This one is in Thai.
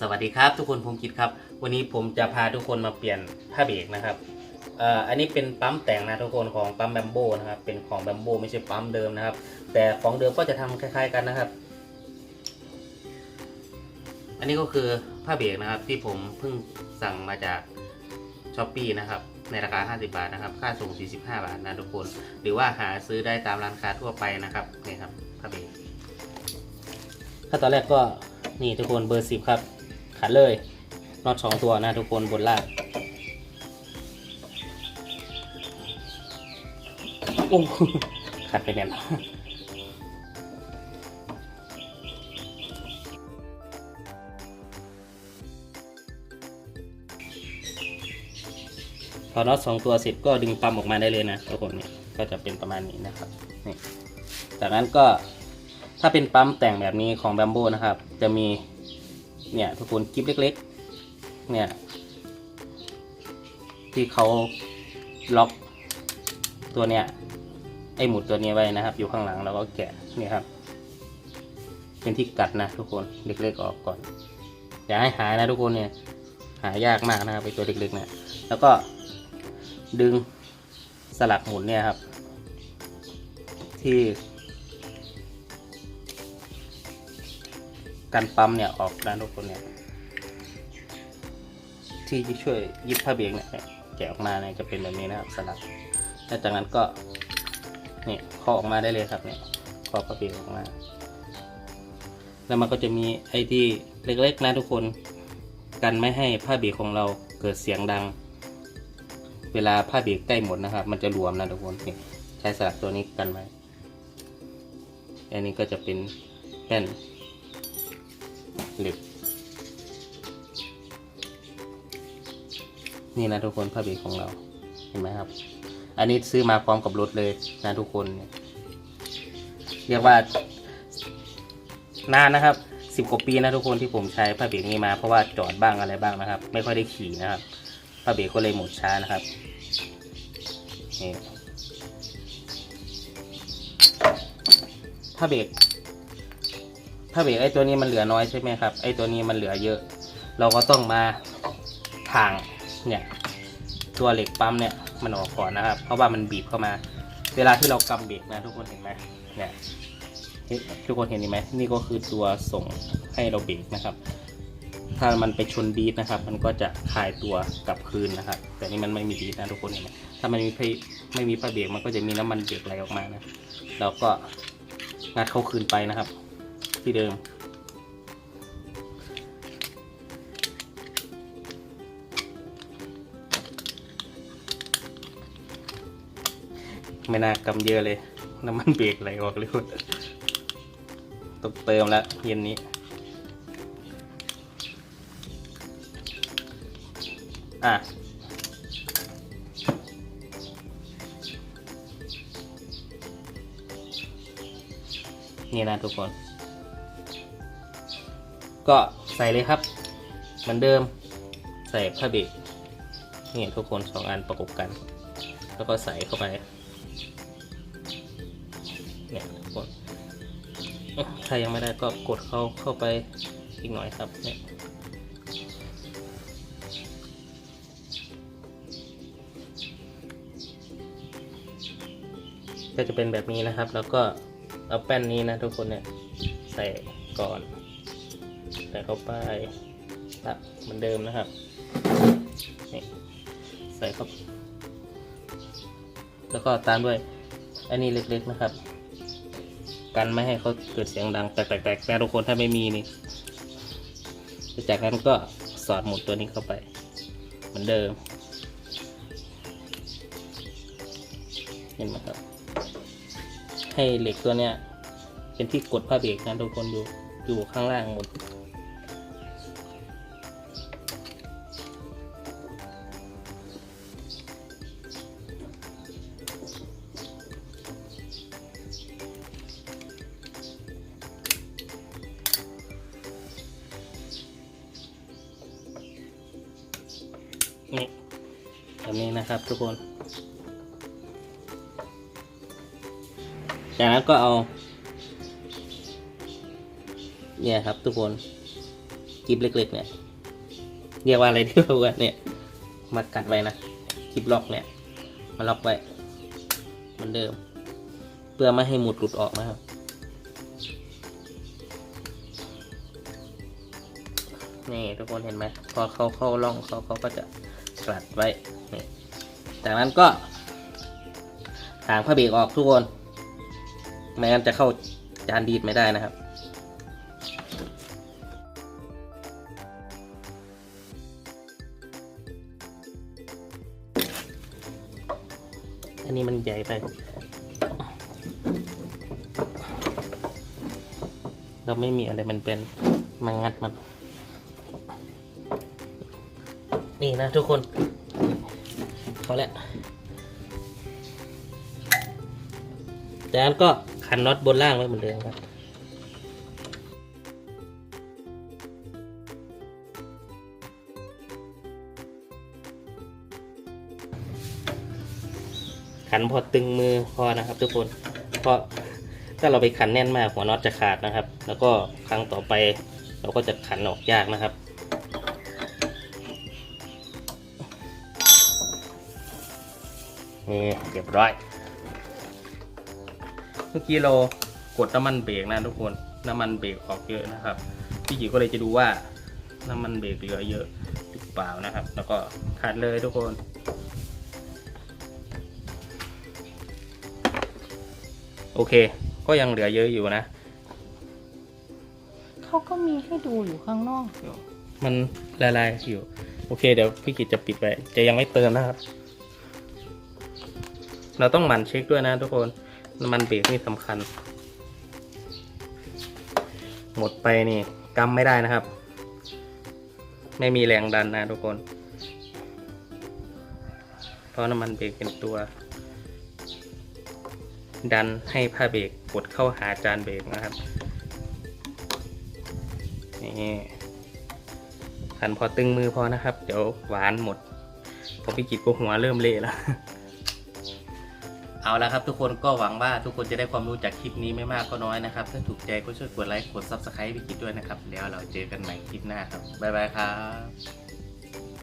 สวัสดีครับ ทุกคนผมกิตครับ วันนี้ผมจะพาทุกคนมาเปลี่ยนผ้าเบรกนะครับเอ่ออันนี้เป็นปั๊มแต่งนะทุกคนของปั๊มแบมโบนะครับเป็นของแบมโบไม่ใช่ปั๊มเดิมนะครับ แต่ของเดิมก็จะทำคล้าย ๆกันนะครับ อันนี้ก็คือผ้าเบรกนะครับ ที่ผมเพิ่งสั่งมาจากช้อปปีนะครับในราคา 50 บาทนะครับ ค่าส่ง 45 บาทนะทุกคน หรือว่าหาซื้อได้ตามร้านค้าทั่วไปนะครับ นี่ครับผ้าเบรกถ้าตอนแรกก็นี่ทุกคนเบอร์ 10 ครับ ขัดเลยน็อตสองตัวนะทุกคนบนล่างโอ้ขัดไปแน่นพอน็อตสองตัวเสร็จก็ดึงปั๊มออกมาได้เลยนะทุกคนเนี่ยก็จะเป็นประมาณนี้นะครับนี่จากนั้นก็ถ้าเป็นปั๊มแต่งแบบนี้ของแบมโบนะครับ จะมี เนี่ยทุกคนกิ๊บเล็ก ๆ เนี่ย ที่เขาล็อกตัวเนี้ยไอหมุดตัวนี้ไว้นะครับ อยู่ข้างหลังแล้วก็แกะนี่ครับ เป็นที่กัดนะทุกคนเล็กๆออกก่อนอย่าให้หายนะทุกคนเนี่ย หายากมากนะครับไอตัวเล็กๆเนี่ยแล้วก็ดึงสลักหมุนเนี่ยครับ ที่ การปั๊มเนี่ยออกด้านทุกคนเนี่ยที่จะช่วยยึดผ้าเบรกเนี่ยแกะออกมาเนี่ยจะเป็นแบบนี้นะครับสลักแล้วจากนั้นก็เนี่ยข้อออกมาได้เลยครับเนี่ยข้อผ้าเบรกออกมา แล้วมันก็จะมีไอ้ที่เล็กๆนะทุกคนกันไม่ให้ผ้าเบรกของเราเกิดเสียงดัง เวลาผ้าเบรกใกล้หมดนะครับ มันจะรวมนะทุกคนนี่ใช้สลักตัวนี้กันไว้อันนี้ก็จะเป็นแป้น หล็กนี่นะทุกคนผ้าเบรกของเรา เห็นไหมครับ อันนี้ซื้อมาพร้อมกับรถเลยนะทุกคนเนี่ยเรียกว่านานนะครับสิบกว่าปีนะทุกคนที่ผมใช้ผ้าเบรกนี้มาเพราะว่าจอดบ้างอะไรบ้างนะครับ ไม่ค่อยได้ขี่นะครับผ้าเบรกก็เลยหมดช้านะครับนี่ผ้าเบรก ถ้าเบรกไอ้ตัวนี้มันเหลือน้อยใช่ไหมครับ ไอ้ตัวนี้มันเหลือเยอะ เราก็ต้องมาทางเนี่ยตัวเหล็กปั๊มเนี่ยมันออกก่อนนะครับ เพราะว่ามันบีบเข้ามา เวลาที่เรากำเบรกนะทุกคนเห็นไหมเนี่ยทุกคนเห็นไหมนี่ก็คือตัวส่งให้เราเบรกนะครับ ถ้ามันไปชนดีดนะครับ มันก็จะคลายตัวกลับคืนนะครับ แต่นี่มันไม่มีดีดนะทุกคนเห็นไหมถ้ามันมีไฟไม่มีผ้าเบรกมันก็จะมีน้ำมันเบรกไหลออกมานะเราก็งัดเข้าคืนไปนะครับ ที่เดิม ไม่น่ากำเยอะเลย น้ำมันเบรกไหลออกเลยคุณต้องเติมแล้วเย็นนี้อะนี่นะทุกคน ก็ใส่เลยครับ เหมือนเดิมใส่ผ้าเบรกนี่ทุกคนสองอันประกบกัน แล้วก็ใส่เข้าไปเนี่ยทุกคนถ้ายังไม่ได้ก็กดเข้าเข้าไปอีกหน่อยครับเนี่ยก็จะเป็นแบบนี้นะครับ แล้วก็เอาแป้นนี้นะทุกคนเนี่ยใส่ก่อน ใส่เข้าไปตักเหมือนเดิมนะครับนี่ใส่เข้าแล้วก็ตามด้วยอันนี้เล็กๆนะครับ กันไม่ให้เขาเกิดเสียงดังแตกๆๆนะทุกคนถ้าไม่มีนี่จากนั้นก็สอดหมุดตัวนี้เข้าไป เหมือนเดิม เห็นไหมครับ ให้เหล็กตัวเนี้ยเป็นที่กดผ้าเบรกนะทุกคนอยู่อยู่ข้างล่างหมด นี่แบบนี้นะครับทุกคน จากนั้นก็เอา เนี่ยครับทุกคนกิบเล็กๆเนี่ย เรียกว่าอะไรที่เราเนี่ย มากัดไว้นะกิบล็อกเนี่ย มาล็อกไว้เหมือนเดิม เพื่อไม่ให้หมุดหลุดออกนะครับนี่ทุกคนเห็นไหมพอเขาเข้าร่องเขาเขาก็จะ กลัดไว้ จากนั้นก็ถางผ้าเบรกออกทุกคน ไม่งั้นจะเข้าจานดีดไม่ได้นะครับอันนี้มันใหญ่ไป เราไม่มีอะไรมันเป็นมางัดมัน นี่นะทุกคน พอแล้วจากนั้นก็ขันน็อตบนล่างไว้เหมือนเดิมครับขันพอตึงมือพอนะครับ ทุกคนเพราะถ้าเราไปขันแน่นมากหัวน็อตจะขาดนะครับ แล้วก็ครั้งต่อไปเราก็จะขันออกยากนะครับ นี่เรียบร้อย เมื่อกี้เรากดน้ำมันเบรกนะทุกคน น้ำมันเบรกออกเยอะนะครับ พี่จิ๋วก็เลยจะดูว่าน้ำมันเบรกเหลือเยอะหรือเปล่านะครับ แล้วก็ขัดเลยทุกคนโอเค ก็ยังเหลือเยอะอยู่นะ เขาก็มีให้ดูอยู่ข้างนอกอยู่ มันละลายอยู่ โอเค เดี๋ยวพี่กิจจะปิดไว้ จะยังไม่เติมนะครับ เราต้องหมั่นเช็คด้วยนะทุกคนน้ำมันเบรกนี่สำคัญ หมดไปนี่กำไม่ได้นะครับ ไม่มีแรงดันนะทุกคนเพราะน้ำมันเบรกเป็นตัว ดันให้ผ้าเบรกกดเข้าหาจานเบรกนะครับนี่ขันพอตึงมือพอนะครับ เดี๋ยวหวานหมดพอพี่กิจก็หัวเริ่มเละแล้ว เอาละครับทุกคนก็หวังว่าทุกคนจะได้ความรู้จากคลิปนี้ไม่มากก็น้อยนะครับ ถ้าถูกใจก็ช่วยกดไลค์กด subscribe พี่กิดด้วยนะครับ แล้วเราเจอกันใหม่คลิปหน้าครับ บ๊ายบายครับ